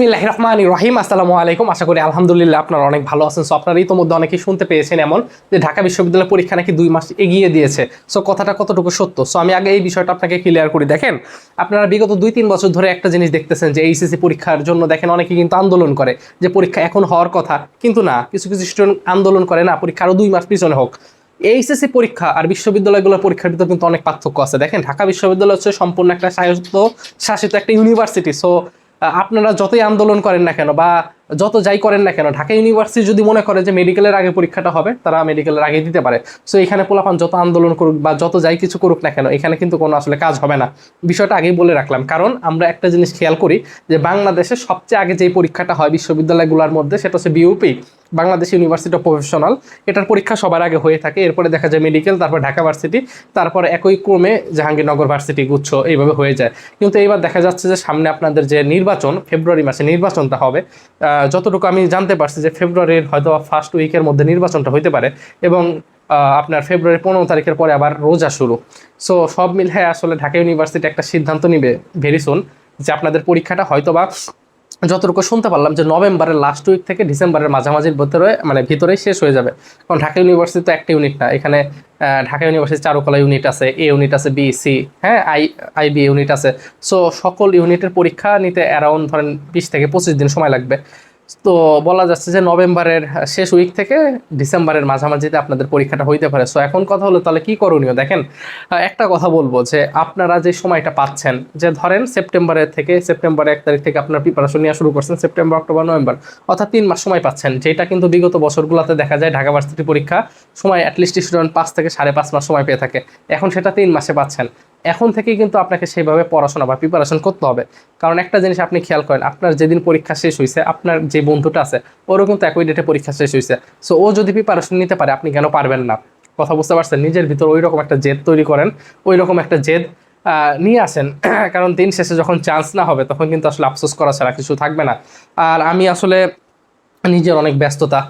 বিসমিল্লাহ রহমান রহিম। আসসালামু আলাইকুম। আশা করি আলহামদুলিল্লাহ আপনারা অনেক ভালো আছেন। সো অনেকেই শুনতে পেয়েছেন এমন যে ঢাকা পরীক্ষা নাকি দুই মাস এগিয়ে দিয়েছে। সো কথাটা কতটুকু সত্য? সো আমি আগে এই বিষয়টা আপনাকে ক্লিয়ার করি। দেখেন, আপনারা বিগত দুই তিন বছর ধরে একটা জিনিস দেখতেছেন যে এইচএসসি পরীক্ষার জন্য দেখেন অনেকে কিন্তু আন্দোলন করে যে পরীক্ষা এখন হওয়ার কথা। কিন্তু না, কিছু কিছু স্টুডেন্ট আন্দোলন করে না পরীক্ষা আরও দুই মাস পিছনে হোক। এইচএসসি পরীক্ষা আর বিশ্ববিদ্যালয়গুলোর পরীক্ষার ভিতরে কিন্তু অনেক পার্থক্য আছে। দেখেন, ঢাকা বিশ্ববিদ্যালয় হচ্ছে সম্পূর্ণ একটা স্বায়ত্ত শাসিত একটা ইউনিভার্সিটি সো আপনারা যতই আন্দোলন করেন না কেন বা যত যাই করেন না কেন, ঢাকা ইউনিভার্সিটি যদি মনে করে যে মেডিকেলের আগে পরীক্ষাটা হবে, তারা মেডিকেলের আগে দিতে পারে। সো এখানে পোলাপান যত আন্দোলন করুক বা যত যাই কিছু করুক না কেন, এখানে কিন্তু কোনো আসলে কাজ হবে না। বিষয়টা আগেই বলে রাখলাম। কারণ আমরা একটা জিনিস খেয়াল করি যে বাংলাদেশে সবচেয়ে আগে যে পরীক্ষাটা হয় বিশ্ববিদ্যালয়গুলোর মধ্যে, সেটা হচ্ছে BUP Bangladesh university of professional এটার পরীক্ষা সবার আগে হয়ে থাকে, এরপরে দেখা যায় মেডিকেল তারপর ঢাকা ভার্সিটি তারপর একই ক্রমে জাহাঙ্গীরনগর ভার্সিটি গুচ্ছ এইভাবে হয়ে যায়। কিন্তু এইবার দেখা যাচ্ছে যে সামনে আপনাদের যে নির্বাচন ফেব্রুয়ারি মাসে নির্বাচনটা হবে যতটুকু আমি জানতে পারছি যে ফেব্রুয়ারির হয়তো ফার্স্ট উইকের মধ্যে নির্বাচনটা হইতে পারে এবং আপনার ফেব্রুয়ারি পনেরো তারিখের পরে আবার রোজা শুরু। সো সব মিলে আসলে ঢাকা ইউনিভার্সিটি একটা সিদ্ধান্ত নিবে ভেরি সুন যে আপনাদের পরীক্ষাটা হয়তো বা যতটুকু শুনতে পারলাম যে নভেম্বরের লাস্ট উইক থেকে ডিসেম্বরের মাঝামাঝির ভিতরে মানে ভিতরে শেষ হয়ে যাবে। কারণ ঢাকা ইউনিভার্সিটি তো একটা ইউনিট না। এখানে ঢাকা ইউনিভার্সিটি চারুকলা ইউনিট আছে এ ইউনিট আছে বি সি হ্যাঁ আই আইবি ইউনিট আছে। সো সকল ইউনিটের পরীক্ষা নিতে অ্যারাউন্ড ধরেন বিশ থেকে পঁচিশ দিন সময় লাগবে। তো বলা যাচ্ছে যে নভেম্বরের শেষ উইক থেকে ডিসেম্বরের মাঝামাঝিতে আপনাদের পরীক্ষাটা হইতে পারে। সো এখন কথা হলো তাহলে কি করণীয়? দেখেন একটা কথা বলব যে আপনারা যে সময়টা পাচ্ছেন, যে ধরেন সেপ্টেম্বরের থেকে সেপ্টেম্বরের এক তারিখ থেকে আপনার প্রিপারেশন নেওয়া শুরু করছেন, সেপ্টেম্বর, অক্টোবর, নভেম্বর, অর্থাৎ তিন মাস সময় পাচ্ছেন, যেটা কিন্তু বিগত বছরগুলোতে দেখা যায় ঢাকা ভার্সিটি পরীক্ষা, সময় অ্যাটলিস্ট স্টুডেন্ট পাঁচ থেকে সাড়ে পাঁচ মাস সময় পেয়ে থাকে। এখন সেটা তিন মাসে পাচ্ছেন। এখন থেকেই কিন্তু আপনাকে সেইভাবে পড়াশোনা বা প্রিপারেশন করতে হবে। কারণ একটা জিনিস আপনি খেয়াল করেন, আপনার যেদিন পরীক্ষা শেষ হয়েছে আপনার যে বন্ধুটা আছে, ওরও কিন্তু একই ডেটে পরীক্ষা শেষ হয়েছে সো ও যদি প্রিপারেশন নিতে পারে, আপনি কেন পারবেন না? কথা বুঝতে পারছেন? নিজের ভিতর ওই রকম একটা জেদ তৈরি করেন ওই রকম একটা জেদ নিয়ে আসেন। কারণ দিন শেষে যখন চান্স না হবে, তখন কিন্তু আসলে আফসোস করা ছাড়া কিছু থাকবে না। আর আমি আসলে নিজের অনেক ব্যস্ততা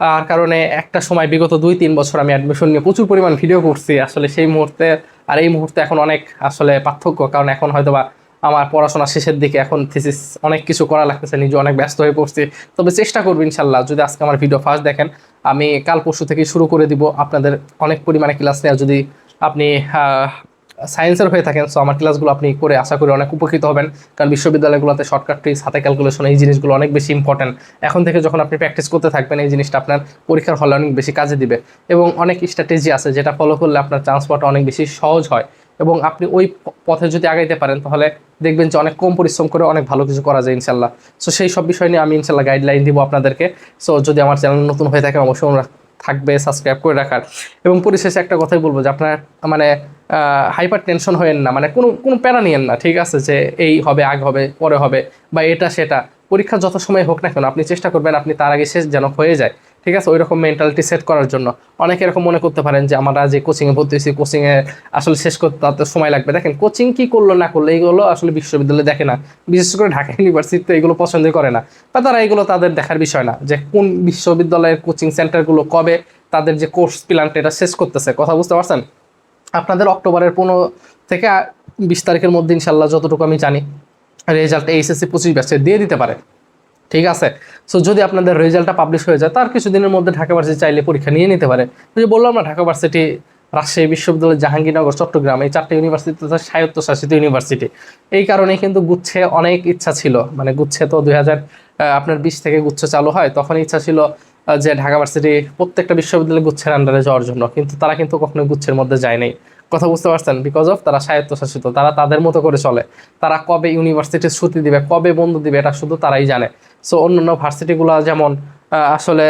আর কারণে একটা সময় বিগত দুই, তিন বছর আমি অ্যাডমিশন নিয়ে প্রচুর পরিমাণ ভিডিও করছি। আসলে সেই মুহূর্তে আর এই মুহূর্তে এখন অনেক আসলে পার্থক্য, কারণ এখন হয়তো বা আমার পড়াশোনা শেষের দিকে এখন থিসিস অনেক কিছু করা লাগতেছে নিজে অনেক ব্যস্ত হয়ে পড়ছি। তবে চেষ্টা করব ইনশাল্লাহ যদি আজকে আমার ভিডিও ফার্স্ট দেখেন, আমি কাল পরশু থেকে শুরু করে দিব। আপনাদের অনেক পরিমাণে ক্লাস নেওয়া যদি আপনি সায়েন্সের হয়ে থাকেন সো আমার ক্লাসগুলো আপনি করে আশা করি অনেক উপকৃত হবেন। কারণ বিশ্ববিদ্যালয়গুলোতে শর্টকাট ট্রিক্স হাতে ক্যালকুলেশন এই জিনিসগুলো অনেক বেশি ইম্পর্টেন্ট এখন থেকে যখন আপনি প্র্যাকটিস করতে থাকবেন, এই জিনিসটা আপনার পরীক্ষার হলে অনেক বেশি কাজে দিবে। এবং অনেক স্ট্র্যাটেজি আছে যেটা ফলো করলে আপনার চান্স পাওয়াটা অনেক বেশি সহজ হয়। এবং আপনি ওই পথে যদি আগাইতে পারেন, তাহলে দেখবেন যে অনেক কম পরিশ্রম করে অনেক ভালো কিছু করা যায় ইনশাল্লাহ সো সেই সব বিষয় নিয়ে আমি ইনশাল্লাহ গাইডলাইন দিব আপনাদেরকে। সো যদি আমার চ্যানেল নতুন হয়ে থাকে, অবশ্যই থাকবে সাবস্ক্রাইব করে রাখার। এবং পরিশেষে একটা কথাই বলব যে আপনার মানে হাইপার টেনশন হয়েন না মানে কোনো কোনো প্যারা নিয়েন না, ঠিক আছে, যে এই হবে, আগ হবে, পরে হবে, বা এটা, সেটা। পরীক্ষা যত সময় হোক না কেন, আপনি চেষ্টা করবেন আপনি তার আগে শেষ যেন হয়ে যায়, ঠিক আছে ওই রকম মেন্টালিটি সেট করার জন্য। অনেকে এরকম মনে করতে পারেন যে, আমরা যে কোচিংয়ে ভর্তি হয়েছি কোচিংয়ে আসলে শেষ করতে, তাতে সময় লাগবে। দেখেন কোচিং কি করল, না করল এইগুলো আসলে বিশ্ববিদ্যালয়ে দেখে না। বিশেষ করে ঢাকা ইউনিভার্সিটিতে এগুলো পছন্দ করে না। বা তারা এগুলো তাদের দেখার বিষয় না, যে কোন বিশ্ববিদ্যালয়ের কোচিং সেন্টারগুলো কবে, তাদের যে কোর্স প্ল্যানটা এটা শেষ করতেছে। কথা বুঝতে পারছেন? আপনাদের অক্টোবরের পনেরো থেকে বিশ তারিখের মধ্যে ইনশাল্লাহ যতটুকু আমি জানি রেজাল্ট এইচএসসি পঁচিশ ব্যাচে দিয়ে দিতে পারে। ঠিক আছে? সো যদি আপনাদের রেজাল্টটা পাবলিশ হয়ে যায়, তার কিছুদিনের মধ্যে ঢাকা ভার্সিটি চাইলে পরীক্ষা নিয়ে নিতে পারে। যে বললাম না, ঢাকা ভার্সিটি রাজশাহী বিশ্ববিদ্যালয়, জাহাঙ্গীরনগর, চট্টগ্রাম, এই চারটে ইউনিভার্সিটি তো স্বায়ত্তশাসিত ইউনিভার্সিটি এই কারণেই কিন্তু গুচ্ছে অনেক ইচ্ছা ছিল। মানে গুচ্ছে তো দুই হাজার আপনার বিশ থেকে গুচ্ছ চালু হয়, তখন ইচ্ছা ছিল যে ঢাকা ভার্সিটি প্রত্যেকটা বিশ্ববিদ্যালয় গুচ্ছের আন্ডারে যাওয়ার জন্য। কিন্তু তারা কিন্তু কখনো গুচ্ছের মধ্যে যায় নাই। কথা বুঝতে পারছেন? বিকজ অফ তারা স্বায়ত্তশাসিত। তারা তাদের মতো করে চলে। তারা কবে ইউনিভার্সিটির ছুটি দিবে কবে বন্ধ দিবে এটা শুধু তারাই জানে। সো অন্যান্য ভার্সিটিগুলো যেমন আসলে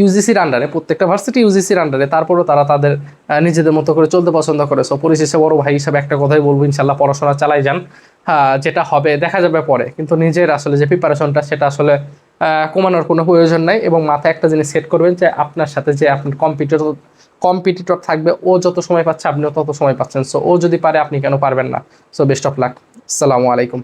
ইউজিসির আন্ডারে প্রত্যেকটা ভার্সিটি ইউজিসির আন্ডারে তারপরেও তারা তাদের নিজেদের মতো করে চলতে পছন্দ করে। সো পরিশেষে বড় ভাই হিসাবে একটা কথাই বলব ইনশাল্লাহ পড়াশোনা চালাই যান। আহ, যেটা হবে দেখা যাবে পরে। কিন্তু নিজের আসলে যে প্রিপারেশনটা সেটা আসলে কমানোর কোনো প্রয়োজন নাই এবং মাথায় একটা জিনিস সেট করবেন যে আপনার সাথে যে আপনার কম্পিউটার কম্পিটিটর থাকবে, ও যত সময় পাচ্ছে আপনিও তত সময় পাচ্ছেন। সো ও যদি পারে, আপনি কেন পারবেন না? সো বেস্ট অফ লাক আসসালামু আলাইকুম।